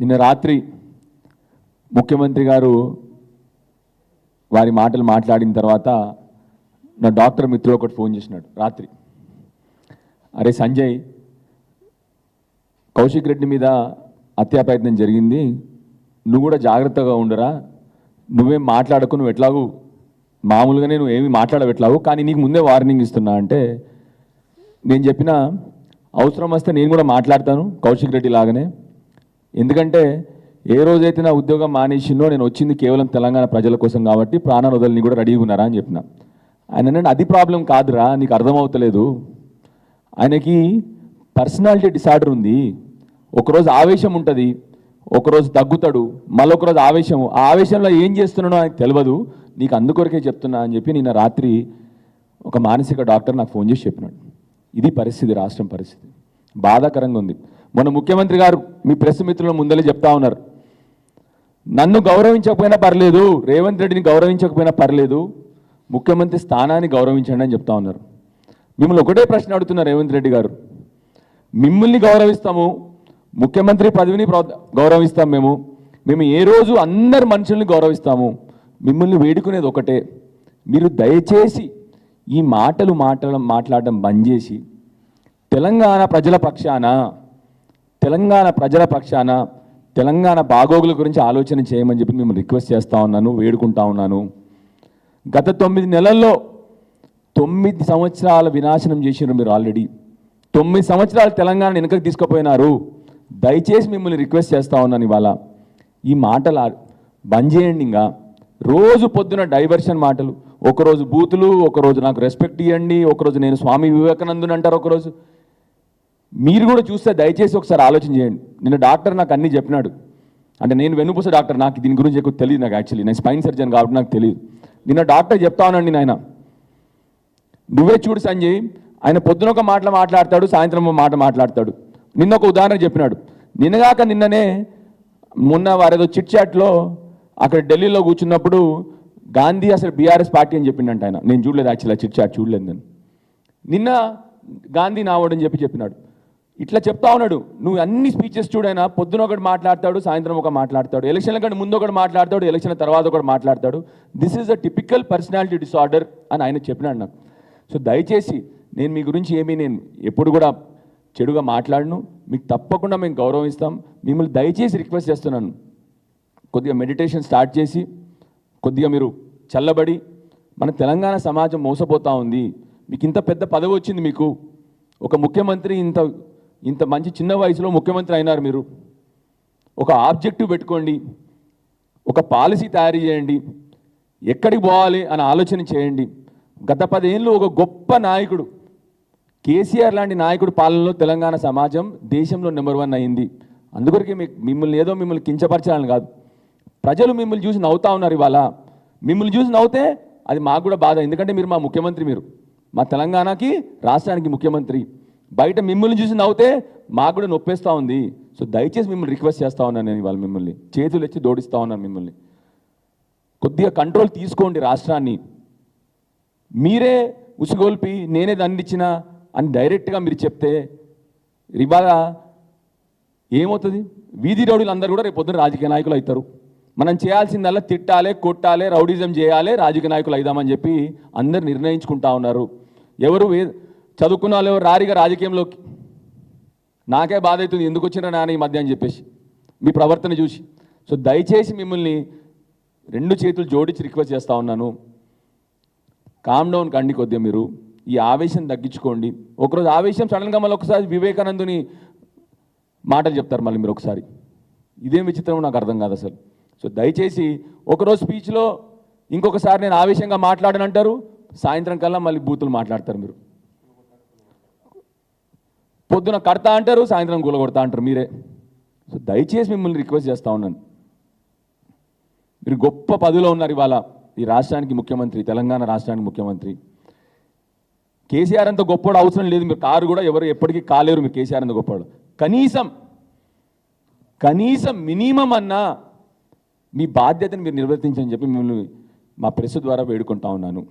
నిన్న రాత్రి ముఖ్యమంత్రి గారు వారి మాటలు మాట్లాడిన తర్వాత నా డాక్టర్ మిత్రుడు ఒకటి ఫోన్ చేసినాడు రాత్రి. అరే సంజయ్ కౌశిక్ రెడ్డి మీద హత్యా ప్రయత్నం జరిగింది. నువ్వు కూడా జాగ్రత్తగా ఉండరా. నువ్వేం మాట్లాడకు నువ్వు ఎట్లాగూ మామూలుగానే నువ్వు ఏమి మాట్లాడవెట్లావు కానీ నీకు ముందే వార్నింగ్ ఇస్తున్నా అంటే నేను చెప్పిన అవసరం వస్తే నేను కూడా మాట్లాడతాను కౌశిక్ రెడ్డి లాగానే. ఎందుకంటే ఏ రోజైతే నా ఉద్యోగం మానేసిందో నేను వచ్చింది కేవలం తెలంగాణ ప్రజల కోసం కాబట్టి ప్రాణాలు వదలని కూడా రెడీగా ఉన్నారా అని చెప్పిన. ఆయన నేను అది ప్రాబ్లం కాదురా నీకు అర్థమవుతలేదు. ఆయనకి పర్సనాలిటీ డిసార్డర్ ఉంది. ఒకరోజు ఆవేశం ఉంటుంది ఒకరోజు తగ్గుతాడు మళ్ళొక రోజు ఆవేశం. ఆ ఆవేశంలో ఏం చేస్తున్నానో ఆయనకు తెలియదు నీకు అందుకొరకే చెప్తున్నా అని చెప్పి నిన్న రాత్రి ఒక మానసిక డాక్టర్ నాకు ఫోన్ చేసి చెప్పినాడు. ఇది పరిస్థితి రాష్ట్రం పరిస్థితి. బాధాకరంగా ఉంది. మన ముఖ్యమంత్రి గారు మీ ప్రెస్ మిత్రుల ముందలే చెప్తా ఉన్నారు. నన్ను గౌరవించకపోయినా పర్లేదు రేవంత్ రెడ్డిని గౌరవించకపోయినా పర్లేదు ముఖ్యమంత్రి స్థానాన్ని గౌరవించండి అని చెప్తా ఉన్నారు. మిమ్మల్ని ఒకటే ప్రశ్న అడుగుతున్నారు రేవంత్ రెడ్డి గారు. మిమ్మల్ని గౌరవిస్తాము ముఖ్యమంత్రి పదవిని ప్ర- గౌరవిస్తాం మేము. మేము ఏ రోజు అందరు మనుషుల్ని గౌరవిస్తాము. మిమ్మల్ని వేడుకునేది ఒకటే. మీరు దయచేసి ఈ మాటలు మాట్లాడడం మాట్లాడడం బంద్ చేసి తెలంగాణ ప్రజల పక్షాన తెలంగాణ ప్రజల పక్షాన తెలంగాణ బాగోగుల గురించి ఆలోచన చేయమని చెప్పి మిమ్మల్ని రిక్వెస్ట్ చేస్తూ ఉన్నాను వేడుకుంటా ఉన్నాను. గత తొమ్మిది నెలల్లో తొమ్మిది సంవత్సరాల వినాశనం చేసినారు మీరు ఆల్రెడీ. తొమ్మిది సంవత్సరాలు తెలంగాణ వెనుకకు తీసుకుపోయినారు. దయచేసి మిమ్మల్ని రిక్వెస్ట్ చేస్తూ ఉన్నాను ఇవాళ. ఈ మాటలు బంద్ చేయండి ఇంకా. రోజు పొద్దున డైవర్షన్ మాటలు. ఒకరోజు బూతులు ఒకరోజు నాకు రెస్పెక్ట్ ఇవ్వండి ఒకరోజు నేను స్వామి వివేకానందుని అంటారు ఒకరోజు. మీరు కూడా చూస్తే దయచేసి ఒకసారి ఆలోచన చేయండి. నిన్న డాక్టర్ నాకు అన్నీ చెప్పినాడు. అంటే నేను వెన్నుపూస డాక్టర్ నాకు దీని గురించి ఎక్కువ తెలియదు నాకు యాక్చువల్లీ. నేను స్పైన్ సర్జన్ కాబట్టి నాకు తెలియదు నిన్న డాక్టర్ చెప్తా ఉన్నాండి నాయన. నువ్వే చూడు సంజయ్ ఆయన పొద్దున ఒక మాట మాట్లాడతాడు సాయంత్రం ఒక మాట మాట్లాడతాడు. నిన్న ఒక ఉదాహరణ చెప్పినాడు. నిన్నగాక నిన్ననే మొన్న వారేదో చిట్ చాట్లో అక్కడ ఢిల్లీలో కూర్చున్నప్పుడు గాంధీ అసలు బీఆర్ఎస్ పార్టీ అని చెప్పిండంట ఆయన. నేను చూడలేదు యాక్చువల్లీ చిట్ చాట్ చూడలేదు నేను. నిన్న గాంధీ నావడని చెప్పి చెప్పినాడు. ఇట్లా చెప్తా ఉన్నాడు. నువ్వు అన్ని స్పీచెస్ చూడైనా పొద్దున ఒకటి మాట్లాడతాడు సాయంత్రం ఒక మాట్లాడతాడు. ఎలక్షన్ల కంటే ముందు ఒకటి మాట్లాడతాడు ఎలక్షన్ తర్వాత ఒకటి మాట్లాడతాడు. This is a typical personality disorder అని ఆయన చెప్పినాడు నాకు. సో దయచేసి నేను మీ గురించి ఏమీ నేను ఎప్పుడు కూడా చెడుగా మాట్లాడను. మీకు తప్పకుండా మేము గౌరవిస్తాం. మిమ్మల్ని దయచేసి రిక్వెస్ట్ చేస్తున్నాను. కొద్దిగా మెడిటేషన్ స్టార్ట్ చేసి కొద్దిగా మీరు చల్లబడి మన తెలంగాణ సమాజం మోసపోతూ ఉంది. మీకు ఇంత పెద్ద పదవి వచ్చింది మీకు. ఒక ముఖ్యమంత్రి ఇంత ఇంత మంచి చిన్న వయసులో ముఖ్యమంత్రి అయినారు మీరు. ఒక ఆబ్జెక్టివ్ పెట్టుకోండి. ఒక పాలసీ తయారు చేయండి. ఎక్కడికి పోవాలి అని ఆలోచన చేయండి. గత పదేళ్ళు ఒక గొప్ప నాయకుడు కేసీఆర్ లాంటి నాయకుడు పాలనలో తెలంగాణ సమాజం దేశంలో నెంబర్ వన్ అయింది. అందుకొరకే మీకు మిమ్మల్ని ఏదో మిమ్మల్ని కించపరచాలని కాదు. ప్రజలు మిమ్మల్ని చూసి నవ్వుతా ఉన్నారు ఇవాళ. మిమ్మల్ని చూసి నవ్వుతే అది మాకు కూడా బాధ. ఎందుకంటే మీరు మా ముఖ్యమంత్రి మీరు. మా తెలంగాణకి రాష్ట్రానికి ముఖ్యమంత్రి. బయట మిమ్మల్ని చూసి నవ్వుతే మాకు కూడా నొప్పేస్తూ ఉంది. సో దయచేసి మిమ్మల్ని రిక్వెస్ట్ చేస్తా ఉన్నాను నేను ఇవాళ మిమ్మల్ని. చేతులు ఎత్తి దోడిస్తూ ఉన్నాను మిమ్మల్ని. కొద్దిగా కంట్రోల్ తీసుకోండి రాష్ట్రాన్ని. మీరే ఉసిగొల్పి నేనే దండించిన అని డైరెక్ట్గా మీరు చెప్తే ఇవాళ ఏమవుతుంది? వీధి రౌడీలు అందరూ కూడా రేపు పొద్దున రాజకీయ నాయకులు అవుతారు. మనం చేయాల్సిందల్లా తిట్టాలే కొట్టాలే రౌడీజం చేయాలి రాజకీయ నాయకులు అవుదామని చెప్పి అందరు నిర్ణయించుకుంటా ఉన్నారు. ఎవరు చదువుకున్న వాళ్ళు ఎవరు రారిగా రాజకీయంలోకి. నాకే బాధ అవుతుంది ఎందుకు వచ్చినా నాన్న ఈ మధ్య అని చెప్పేసి. మీ ప్రవర్తన చూసి. సో దయచేసి మిమ్మల్ని రెండు చేతులు జోడించి రిక్వెస్ట్ చేస్తూ ఉన్నాను. కామ్ డౌన్ కండి కొద్దిగా మీరు. ఈ ఆవేశం తగ్గించుకోండి. ఒకరోజు ఆవేశం సడన్గా మళ్ళీ ఒకసారి వివేకానందుని మాటలు చెప్తారు మళ్ళీ మీరు ఒకసారి. ఇదేం విచిత్రమో నాకు అర్థం కాదు అసలు. సో దయచేసి ఒకరోజు స్పీచ్లో ఇంకొకసారి నేను ఆవేశంగా మాట్లాడనంటారు సాయంత్రం కల్లా మళ్ళీ బూతులు మాట్లాడతారు మీరు. పొద్దున కడతా అంటారు సాయంత్రం కూలగొడతా అంటారు. మీరే. సో దయచేసి మిమ్మల్ని రిక్వెస్ట్ చేస్తా ఉన్నాను. మీరు గొప్ప పదవిలో ఉన్నారు ఇవాళ ఈ రాష్ట్రానికి ముఖ్యమంత్రి తెలంగాణ రాష్ట్రానికి ముఖ్యమంత్రి. కేసీఆర్ అంత గొప్పవాడు అవసరం లేదు. మీరు కారు కూడా ఎవరు ఎప్పటికీ కాలేరు మీరు కేసీఆర్ అంత గొప్పవాడు కనీసం కనీసం మినిమం అన్నా మీ బాధ్యతను మీరు నిర్వర్తించని చెప్పి మిమ్మల్ని మా ప్రెస్ ద్వారా వేడుకుంటా ఉన్నాను.